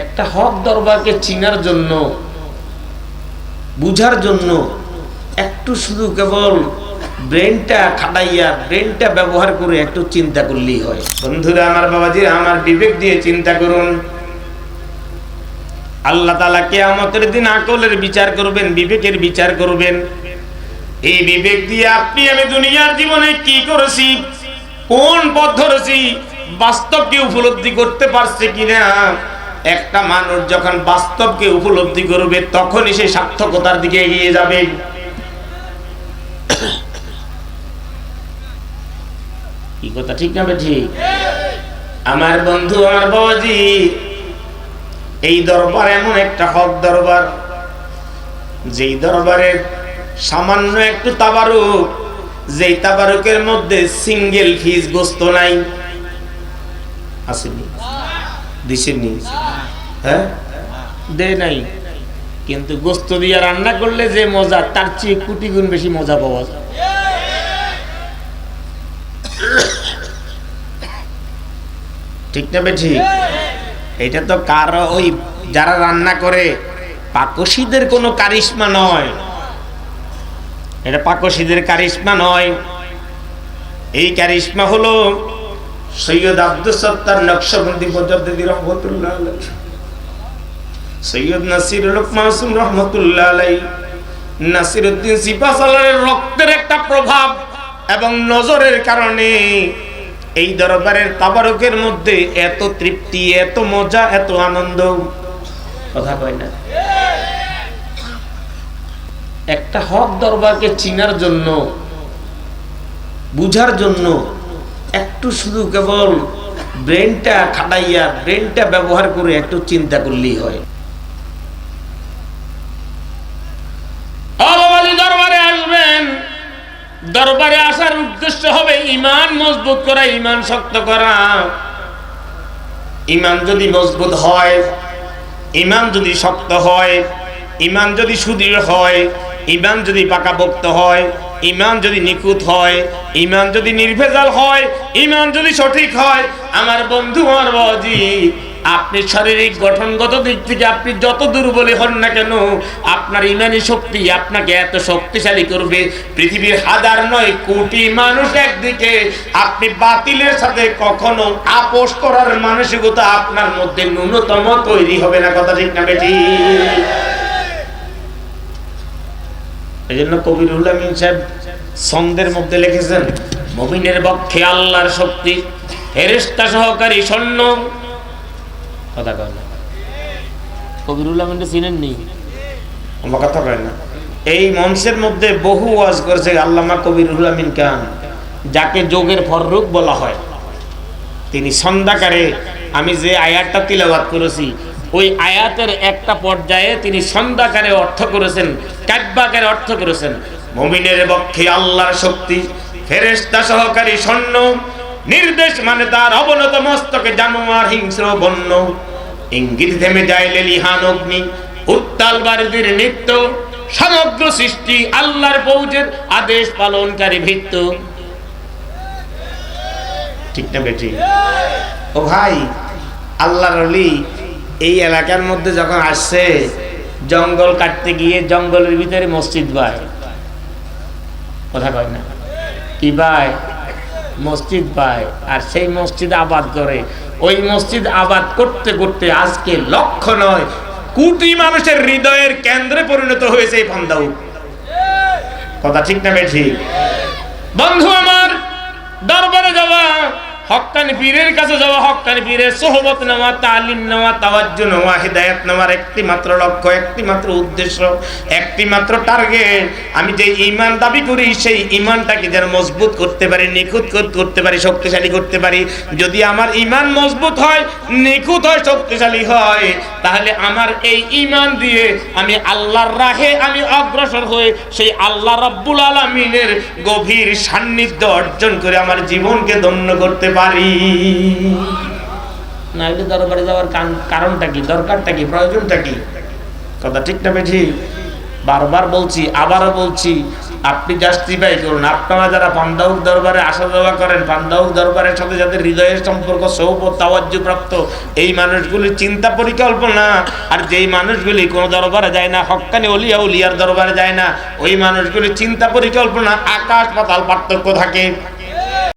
একটা হক দরবারকে চিনার জন্য, বুঝার জন্য, একটু শুধু কেবল ব্রেনটা খাটাইয়া, ব্রেনটা ব্যবহার করে একটু চিন্তা করলেই হয়। বন্ধুরা, আমার বাবাজি আমার বিবেক দিয়ে চিন্তা করুন। আল্লাহ তালা কেয়ামতের দিন আকলের বিচার করবেন, বিবেকের বিচার করবেন। এই বিবেক দিয়ে আপনি আমি দুনিয়ার জীবনে কি করেছি, কোন পথ ধরেছি বাস্তবকে উপলব্ধি করতে পারছে কিনা? একটা মানুষ যখন বাস্তবকে উপলব্ধি করবে, তখনই সে সার্থকতার দিকে এগিয়ে যাবে। কি কথা, ঠিক না ঠিক? আমার বন্ধু আমার বাবাজি, এই দরবার এমন একটা হক দরবার, যেই দরবারের সামান্য একটু তাবারুক, যেই তাবারুকের মধ্যে সিঙ্গেল ফিস গোস্ত নাই। আসেনি? দিছেনি হ্যাঁ? দে নাই। কিন্তু গোস্ত দিয়ে রান্না করলে যে মজা তার চেয়ে কোটি গুণ বেশি মজা পাওয়া যায়। ঠিক না বেঠি? এটা তো কারও ওই যারা রান্না করে পাকশিদের কোনো কারিশমা নয়। এটা পাকশিদের কারিশমা নয়। এই কারিশমা হলো সৈয়দ আব্দুল সত্তার নকশবন্দি মুজাদ্দিদি রহমতুল্লাহ আলাইহি। সৈয়দ নাসিরুল হক মাসুম রহমতুল্লাহ আলাই নাসিরউদ্দিন রক্তের একটা প্রভাব এবং নজরের কারণে এই দরবারের তাবারকের মধ্যে এত তৃপ্তি, এত মজা, এত আনন্দ। কথা কয় না? একটা হক দরবারকে চিনার জন্য, বুঝার জন্য একটু শুধু কেবল ব্রেনটা খাটাইয়া ব্রেনটা ব্যবহার করে একটু চিন্তা করলেই হয়। দরবারে আসার উদ্দেশ্য হবে ইমান মজবুত করা, ইমান শক্ত করা। ইমান যদি মজবুত হয়, ইমান যদি শক্ত হয়, ইমান যদি সুদৃঢ় হয়, ইমান যদি পাকাপোক্ত হয়, ইমান যদি নিখুঁত হয়, ইমান যদি নির্ভেজাল হয়, ইমান যদি সঠিক হয়, আমার বন্ধু আমার বাবাজি আপনি শারীরিক গঠনগত দিক থেকে আপনি যত দুর্বলী হন না কেন, আপনার ইমানি শক্তি আপনাকে এত শক্তিশালী করবে। পৃথিবীর হাজার নয় কোটি মানুষ একদিকে। আপনি বাতিলের সাথে কখনো আপোষ করার মানসিকতা আপনার মধ্যে ন্যূনতম তৈরি হবে না, কথা ঠিক না বেটি? এই জন্য কবিরুল আমিন সাহেব ছন্দের মধ্যে লিখেছেন, মমিনের পক্ষে আল্লাহর শক্তি ফেরেস্তা সহকারী স্বর্ণ কথা কয় না। কবিরুল আমিনটা চিনেন নি? আমার কথা কয় না। এই মঞ্চের মধ্যে বহু ওয়াজ করেছে আল্লামা কবিরুল আমিন খান, যাকে যোগের ফররুক বলা হয়। তিনি সন্ধ্যাকারে আমি যে আয়াতটা তিলাবাত করেছি, ওই আয়াতের একটা পর্যায়ে তিনি সন্ধ্যাকারে অর্থ করেছেন, কাব্যাকারে অর্থ করেছেন। মমিনের পক্ষে আল্লাহর শক্তি ফেরেস্তা সহকারী স্বর্ণ নির্দেশ মানে তার অবনত মস্তকে জানোয়ার, হিংস্র, বন্য। ইঙ্গিত থেমে যায় লেলিহান অগ্নি, উত্তাল বারিদির নিত্য। সমগ্র সৃষ্টি আল্লাহর পৌঁছের আদেশ পালনকারী ভিত্ত ঠিক না বেটি? ও ভাই, আল্লাহর অলি এই এলাকার মধ্যে যখন আসছে, জঙ্গল কাটতে গিয়ে জঙ্গলের ভিতরে মসজিদ ভাই। কথা কয় না? কি ভাই? মসজিদ পায় আর সেই মসজিদ আবাদ করে। ওই মসজিদ আবাদ করতে করতে আজকে লক্ষ্য নয়, কোটি মানুষের হৃদয়ের কেন্দ্রে পরিণত হয়েছে এই ফান্দাউ। কথা ঠিক না বেঠি বন্ধু আমার, দরবারে যাওয়া হক্কানি পীরের কাছে যাওয়া হক্কানি পীরের সোহবত নেওয়া, তালিম নেওয়া, তাওয়াজ্জু নেওয়া, হিদায়াত নেওয়ার একটি মাত্র লক্ষ্য একটি মাত্র উদ্দেশ্য একটি মাত্র টার্গেট। আমি যে ইমান দাবি করি, সেই ইমানটাকে যেন মজবুত করতে পারি, নিখুঁত করতে পারি, শক্তিশালী করতে পারি। যদি আমার ইমান মজবুত হয়, নিখুঁত হয়, শক্তিশালী হয়, তাহলে আমার এই ইমান দিয়ে আমি আল্লাহর রাহে আমি অগ্রসর হয়ে সেই আল্লাহ রব্বুল আলমিনের গভীর সান্নিধ্য অর্জন করে আমার জীবনকে ধন্য করতে পারি না হলে দরবারে যাওয়ার কারণটা কি? দরকারটা কি? প্রয়োজনটা কি? কথা ঠিক না বেঠি? বারবার বলছি, আবারও বলছি, আপনি জাস্টিফাই করুন। আপনারা যারা পান্দাউক দরবারে আসা যাওয়া করেন পান্দাউক দরবারের সাথে যাদের হৃদয়ের সম্পর্ক সৌপ তাওয়াজ্জু প্রাপ্ত, এই মানুষগুলির চিন্তা পরিকল্পনা, আর যেই মানুষগুলি কোনো দরবারে যায় না, হক্কানি অলিয়া উলিয়ার দরবারে যায় না, ওই মানুষগুলির চিন্তা পরিকল্পনা আকাশ পাতাল পার্থক্য থাকে।